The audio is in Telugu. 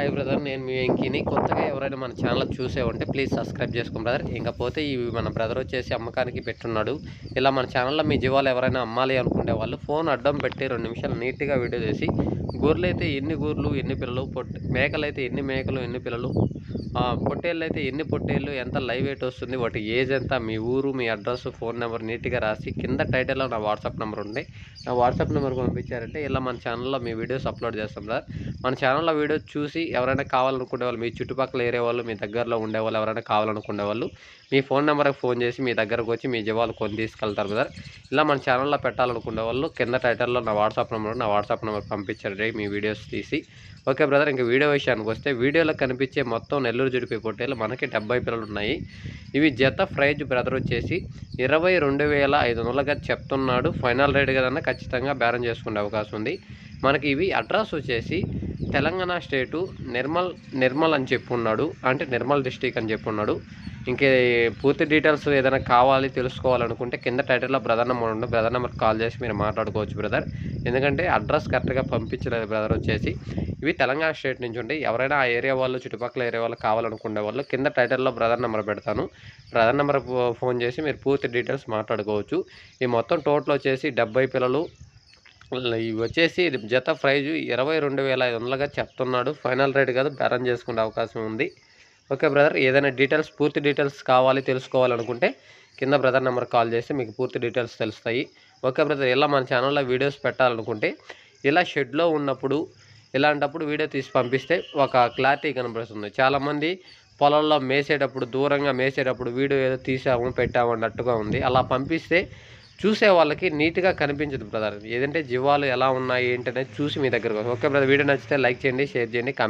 హాయ్ బ్రదర్ నేను మీ వెంకీని. కొత్తగా ఎవరైనా మన ఛానల్ చూసే ఉంటే ప్లీజ్ సబ్స్క్రైబ్ చేసుకోండి బ్రదర్. ఇంకపోతే ఇవి మన బ్రదర్ వచ్చేసి అమ్మకానికి పెట్టున్నాడు. ఇలా మన ఛానల్లో మీ జీవాలు ఎవరైనా అమ్మాలి అనుకునే వాళ్ళు ఫోన్ అడ్డం పెట్టి రెండు నిమిషాలు నీట్గా వీడియో చేసి గొర్రెలు అయితే ఎన్ని గొర్రెలు ఎన్ని పిల్లలు పొట్ మేకలు అయితే ఎన్ని మేకలు ఎన్ని పిల్లలు? పొట్టేళ్ళు అయితే ఎన్ని పొట్టేళ్ళు ఎంత లైవ్ వెయిట్ వస్తుంది వాటి ఏజ్ ఎంత మీ ఊరు మీ అడ్రస్ ఫోన్ నెంబర్ నీట్గా రాసి కింద టైటిల్లో నా వాట్సాప్ నెంబర్ ఉంది. నా వాట్సాప్ నెంబర్ పంపించారంటే ఇలా మన ఛానల్లో మీ వీడియోస్ అప్లోడ్ చేస్తాం సార్. మన ఛానల్లో వీడియోస్ చూసి ఎవరైనా కావాలనుకునే వాళ్ళు మీ చుట్టుపక్కల ఏరే వాళ్ళు మీ దగ్గరలో ఉండేవాళ్ళు ఎవరైనా కావాలనుకునే వాళ్ళు మీ ఫోన్ నెంబర్కి ఫోన్ చేసి మీ దగ్గరకు వచ్చి మీ జవాలు కొని తీసుకెళ్తారు సార్ ఇలా మన ఛానల్లో పెట్టాలనుకునే వాళ్ళు కింద టైటిల్లో నా వాట్సాప్ నెంబర్ నా వాట్సాప్ నెంబర్ ఉంటాయి మీ వీడియోస్ తీసి. ఓకే బ్రదర్ ఇంకా వీడియో విషయానికి వస్తే వీడియోలో కనిపించే మొత్తం నెల్లూరు జడిపి పొట్టేలు మనకి డెబ్బై పిల్లలు ఉన్నాయి. ఇవి జత ప్రైజ్ బ్రదర్ వచ్చేసి ఇరవై రెండు వేల ఐదు వందలుగా చెప్తున్నాడు. ఫైనల్ రేట్ కదన్నా ఖచ్చితంగా బేరం చేసుకునే అవకాశం ఉంది. మనకి ఇవి అడ్రస్ వచ్చేసి తెలంగాణ స్టేటు నిర్మల్ నిర్మల్ అని చెప్పున్నాడు. అంటే నిర్మల్ డిస్టిక్ అని చెప్పున్నాడు. ఇంకే పూర్తి డీటెయిల్స్ ఏదైనా కావాలి తెలుసుకోవాలనుకుంటే కింద టైటిల్లో బ్రదర్ నెంబర్ ఉంది బ్రదర్ నెంబర్ కాల్ చేసి మీరు మాట్లాడుకోవచ్చు బ్రదర్. ఎందుకంటే అడ్రస్ కరెక్ట్గా పంపించలేదు బ్రదర్ వచ్చేసి. ఇవి తెలంగాణ స్టేట్ నుంచి ఉండి. ఎవరైనా ఆ ఏరియా వాళ్ళు చుట్టుపక్కల ఏరియా వాళ్ళు కావాలనుకునే వాళ్ళు కింద టైటిల్లో బ్రదర్ నెంబర్ పెడతాను. బ్రదర్ నెంబర్ ఫోన్ చేసి మీరు పూర్తి డీటెయిల్స్ మాట్లాడుకోవచ్చు. ఈ మొత్తం టోటల్ వచ్చేసి డెబ్బై పిల్లలు ఇవి వచ్చేసి జత ప్రైజు ఇరవై రెండు వేల ఐదు వందలుగా చెప్తున్నాడు. ఫైనల్ రేట్ కాదు బేరం చేసుకునే అవకాశం ఉంది. ఓకే బ్రదర్ ఏదైనా డీటెయిల్స్ పూర్తి డీటెయిల్స్ కావాలి తెలుసుకోవాలనుకుంటే కింద బ్రదర్ నెంబర్ కాల్ చేస్తే మీకు పూర్తి డీటెయిల్స్ తెలుస్తాయి. ఓకే బ్రదర్ ఇలా మన ఛానల్లో వీడియోస్ పెట్టాలనుకుంటే ఇలా షెడ్లో ఉన్నప్పుడు ఇలాంటప్పుడు వీడియో తీసి పంపిస్తే ఒక క్లారిటీ కనబడుతుంది. చాలామంది పొలంలో మేసేటప్పుడు దూరంగా మేసేటప్పుడు వీడియో ఏదో తీసాము పెట్టాము అన్నట్టుగా ఉంది. అలా పంపిస్తే చూసే వాళ్ళకి నీట్గా కనిపించదు బ్రదర్. ఏదంటే జీవాలు ఎలా ఉన్నాయి ఏంటనేది చూసి మీ దగ్గరకు ఓకే బ్రదర్ వీడియో నచ్చితే లైక్ చేయండి షేర్ చేయండి కామెంట్